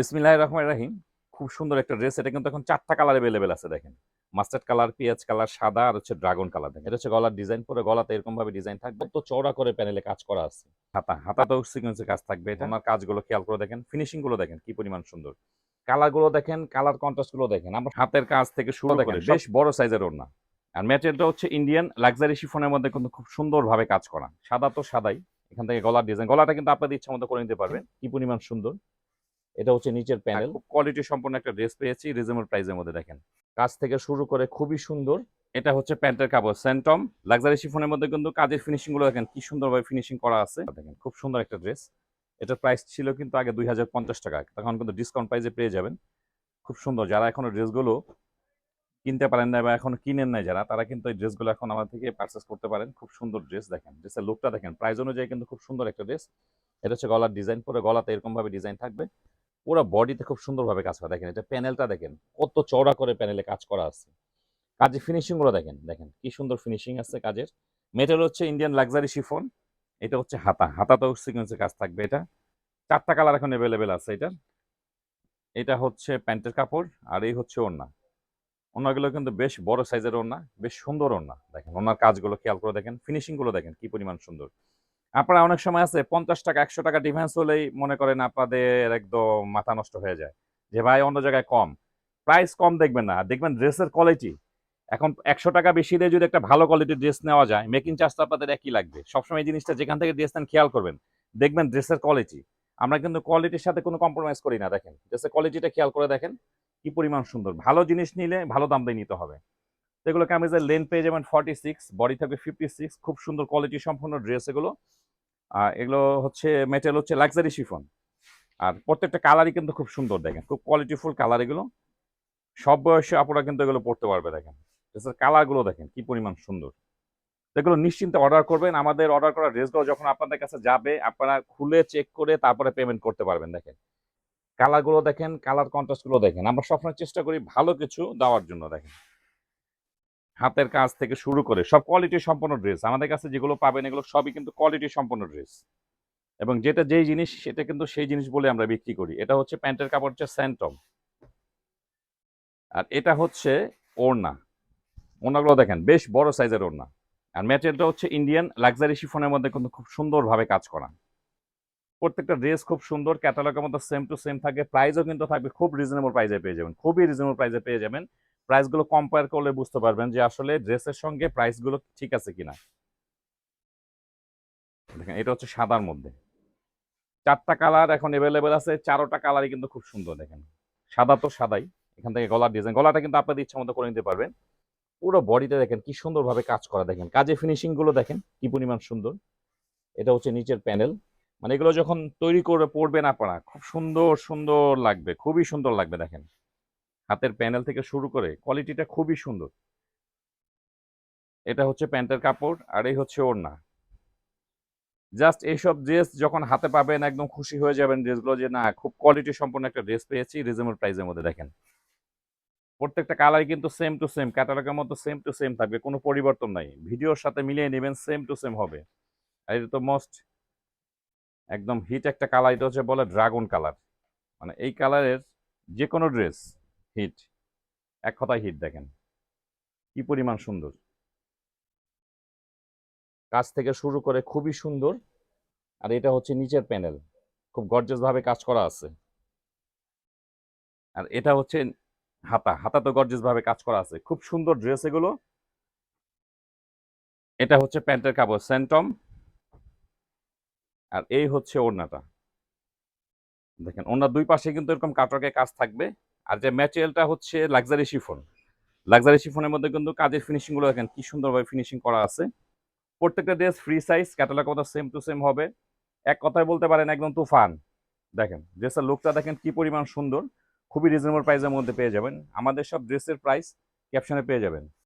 বিসমিল্লাহ রহমান রাহিম। খুব সুন্দর একটা ড্রেস এটা কিন্তু এখন চারটা কালার অ্যাভেলেবেল আছে দেখেন। মাস্টার্ড কালার পেঁয়াজ কালার সাদা আর হচ্ছে ড্রাগন কালার দেখেন। এটা হচ্ছে গলার ডিজাইন করে গলাতে এরকম ভাবে ডিজাইন থাকবে। তো চওড়া করে প্যানেলে কাজ করা আছে। হাতা হাতাতেও সিকোয়েন্সের কাজ থাকবে। এটা ওনার কাজগুলো খেয়াল করে দেখেন। ফিনিশিংগুলো দেখেন কি পরিমাণ সুন্দর। কালারগুলো দেখেন কালার কন্ট্রাস্টগুলো দেখেন। আমরা হাতের কাজ থেকে শুরু দেখেন বেশ বড় সাইজের ওড়না। আর ম্যাটেরিয়ালটা হচ্ছে ইন্ডিয়ান লাক্সারি শিফনের মধ্যে কিন্তু খুব সুন্দরভাবে কাজ করা। সাদা তো সাদাই এখান থেকে গলার ডিজাইন গলাটা কিন্তু আপনাদের ইচ্ছা মতো করে নিতে পারবেন। কি পরিমাণ সুন্দর। এটা হচ্ছে নিচের প্যানেল। খুব কোয়ালিটি সম্পন্ন একটা ড্রেস পেয়েছি রিজনেবল প্রাইসের মধ্যে দেখেন। কাজ থেকে শুরু করে খুবই সুন্দর। এটা হচ্ছে প্যান্টের কাপড় সেন্টম লাক্সারি শিফনের মধ্যে কিন্তু কাজের ফিনিশিংগুলো দেখেন কি সুন্দরভাবে ফিনিশিং করা আছে। দেখেন খুব সুন্দর একটা ড্রেস এটার প্রাইস ছিল কিন্তু আগে দুই হাজার পঞ্চাশ টাকা তখন কিন্তু ডিসকাউন্ট প্রাইসে পেয়ে যাবেন। খুব সুন্দর যারা এখনও ড্রেসগুলো কিনতে পারেন না বা এখন কিনেন নাই যারা তারা কিন্তু এই ড্রেসগুলো এখন আমার থেকে পারচেস করতে পারেন। খুব সুন্দর ড্রেস দেখেন ড্রেসের লুকটা দেখেন। প্রাইস অনুযায়ী কিন্তু খুব সুন্দর একটা ড্রেস এটা হচ্ছে গলার ডিজাইন করে গলাতে এরকম ভাবে ডিজাইন থাকবে। পুরো বডিতে খুব সুন্দরভাবে কাজ করা। দেখেন এটা প্যানেলটা দেখেন, কত চওড়া করে প্যানেলে কাজ করা আছে। কাজের ফিনিশিংগুলো দেখেন দেখেন, কি সুন্দর ফিনিশিং আছে কাজের। মেটেরিয়াল হচ্ছে ইন্ডিয়ান লাক্সারি শিফন এটা হচ্ছে হাতা। হাতাতেও সিকোয়েন্সের কাজ থাকবে এটা। চারটা কালার এখন অ্যাভেলেবেল আছে এটা এটা হচ্ছে প্যান্টের কাপড়, আর এই হচ্ছে ওড়না। ওনাগুলো কিন্তু বেশ বড় সাইজের ওড়না, বেশ সুন্দর ওড়না। দেখেন ওনার কাজগুলো খেয়াল করে দেখেন ফিনিশিংগুলো দেখেন, কি পরিমাণ সুন্দর। আপনারা অনেক সময় আছে, পঞ্চাশ টাকা, একশো টাকা ডিফেন্স হলেই মনে করেন আপনাদের একদম মাথা নষ্ট হয়ে যায়। যে ভাই অন্য জায়গায় কম। প্রাইস কম দেখবেন না। দেখবেন ড্রেসের কোয়ালিটি এখন একশো টাকা বেশি দিয়ে যদি একটা ভালো কোয়ালিটির ড্রেস নেওয়া যায় মেকিং চার্জ তো আপনাদের একই লাগবে। সবসময় এই জিনিসটা যেখান থেকে ড্রেস নেন খেয়াল করবেন। দেখবেন ড্রেসের কোয়ালিটি আমরা কিন্তু কোয়ালিটির সাথে কোনো কম্প্রোমাইজ করি না, দেখেন। ড্রেসের কোয়ালিটিটা খেয়াল করে দেখেন কি পরিমাণ সুন্দর। ভালো জিনিস নিলে ভালো দাম দিয়ে নিতে হবে। এগুলো কামিজের লেন পেয়ে যাবেন ফর্টি সিক্স বডি থাকবে ফিফটি সিক্স খুব সুন্দর কোয়ালিটি সম্পূর্ণ ড্রেস এগুলো। আর এগুলো হচ্ছে মেটেরিয়াল হচ্ছে লাক্সারি শিফন আর প্রত্যেকটা কালারই কিন্তু খুব সুন্দর দেখেন, খুব কোয়ালিটিফুল কালার এগুলো। সব বয়সে আপনারা কিন্তু এগুলো পড়তে পারবে দেখেন। ড্রেসের কালারগুলো দেখেন, কি পরিমাণ সুন্দর। এগুলো নিশ্চিন্তে অর্ডার করবেন। আমাদের অর্ডার করা ড্রেসগুলো যখন আপনাদের কাছে যাবে, আপনারা খুলে চেক করে তারপরে পেমেন্ট করতে পারবেন দেখেন। কালারগুলো দেখেন কালার কন্ট্রাস্টগুলো দেখেন। আমরা সবসময় চেষ্টা করি ভালো কিছু দেওয়ার জন্য দেখেন। হাতের কাজ থেকে শুরু করে সব কোয়ালিটি সম্পন্ন ড্রেস আমাদের কাছে যেগুলো পাবেন, এগুলো সবই কিন্তু কোয়ালিটি সম্পন্ন ড্রেস এবং যেটা যেই জিনিস, সেটা কিন্তু সেই জিনিস বলে আমরা বিক্রি করি। এটা হচ্ছে প্যান্টের কাপড় হচ্ছে স্যান্টম। আর এটা হচ্ছে ওড়না। ওড়নাগুলো দেখেন, বেশ বড় সাইজের ওড়না। আর ম্যাটেরিয়ালটা হচ্ছে ইন্ডিয়ান লাক্সারি শিফনের মধ্যে কিন্তু খুব সুন্দরভাবে কাজ করা। প্রত্যেকটা ড্রেস খুব সুন্দর ক্যাটালগের মতো সেম টু সেম থাকে। প্রাইসও কিন্তু থাকবে, খুব রিজনেবল প্রাইসে পেয়ে যাবেন। খুবই রিজনেবল প্রাইসে পেয়ে যাবেন। প্রাইসগুলো কম্পেয়ার করলে বুঝতে পারবেন যে আসলে ড্রেসের সঙ্গে প্রাইসগুলো ঠিক আছে কিনা। দেখেন, এটা হচ্ছে সাদার মধ্যে। চারটা কালার এখন অ্যাভেলেবেল আছে, চারোটা কালারই কিন্তু খুব সুন্দর, দেখেন। সাদা তো সাদাই, এখান থেকে গলার ডিজাইন গলাটা কিন্তু আপনাদের ইচ্ছা মতো করে নিতে পারবেন। পুরো বডিতে দেখেন কি সুন্দরভাবে কাজ করা, দেখেন। কাজের ফিনিশিংগুলো দেখেন কি পরিমাণ সুন্দর। এটা হচ্ছে নিচের প্যানেল মানে এগুলো যখন তৈরি করে পড়বেন আপনারা, খুব সুন্দর সুন্দর লাগবে, খুবই সুন্দর লাগবে, দেখেন। হাতের প্যানেল থেকে শুরু করে কোয়ালিটিটা খুবই সুন্দর। এটা হচ্ছে প্যান্টের কাপড় আর এই হচ্ছে ওড়না। জাস্ট এইসব ড্রেস যখন হাতে পাবেন একদম খুশি হয়ে যাবেন ড্রেসগুলো যে, না, খুব কোয়ালিটি সম্পন্ন একটা ড্রেস পেয়েছি রিজনেবল প্রাইসের মধ্যে দেখেন। প্রত্যেকটা কালার কিন্তু সেম টু সেম ক্যাটালগের মতো সেম টু সেম থাকবে, কোনো পরিবর্তন নাই। ভিডিওর সাথে মিলিয়ে নেবেন সেম টু সেম হবে। আর এটা তো মোস্ট একদম হিট একটা কালার, এটা হচ্ছে বলে ড্রাগন কালার মানে এই কালারের যে কোনো ড্রেস হিট। এক কথায় হিট, দেখেন। কি পরিমাণ সুন্দর। কাজ থেকে শুরু করে খুবই সুন্দর। আর এটা হচ্ছে নিচের প্যানেল। খুব গর্জাস ভাবে কাজ করা আছে। আর এটা হচ্ছে হাতা। হাতা তো গর্জাস ভাবে কাজ করা আছে। খুব সুন্দর ড্রেস এগুলো। এটা হচ্ছে প্যান্টের কাপড়, স্যান্টম। আর এই হচ্ছে ওড়নাটা। দেখেন ওনার দুই পাশে কিন্তু এরকম কাটরকে কাজ থাকবে। আর যে ম্যাটেরিয়ালটা হচ্ছে লাক্সারি শিফন লাক্সারি শিফনের মধ্যে কিন্তু কাজের ফিনিশিংগুলো দেখেন, কি সুন্দরভাবে ফিনিশিং করা আছে। প্রত্যেকটা ড্রেস ফ্রি সাইজ ক্যাটালগ কথা সেম টু সেম হবে। এক কথায় বলতে পারেন, একদম তুফান। দেখেন ড্রেসের লুকটা দেখেন কি পরিমাণ সুন্দর। খুবই রিজনেবল প্রাইসের মধ্যে পেয়ে যাবেন। আমাদের সব ড্রেসের প্রাইস ক্যাপশনে পেয়ে যাবেন।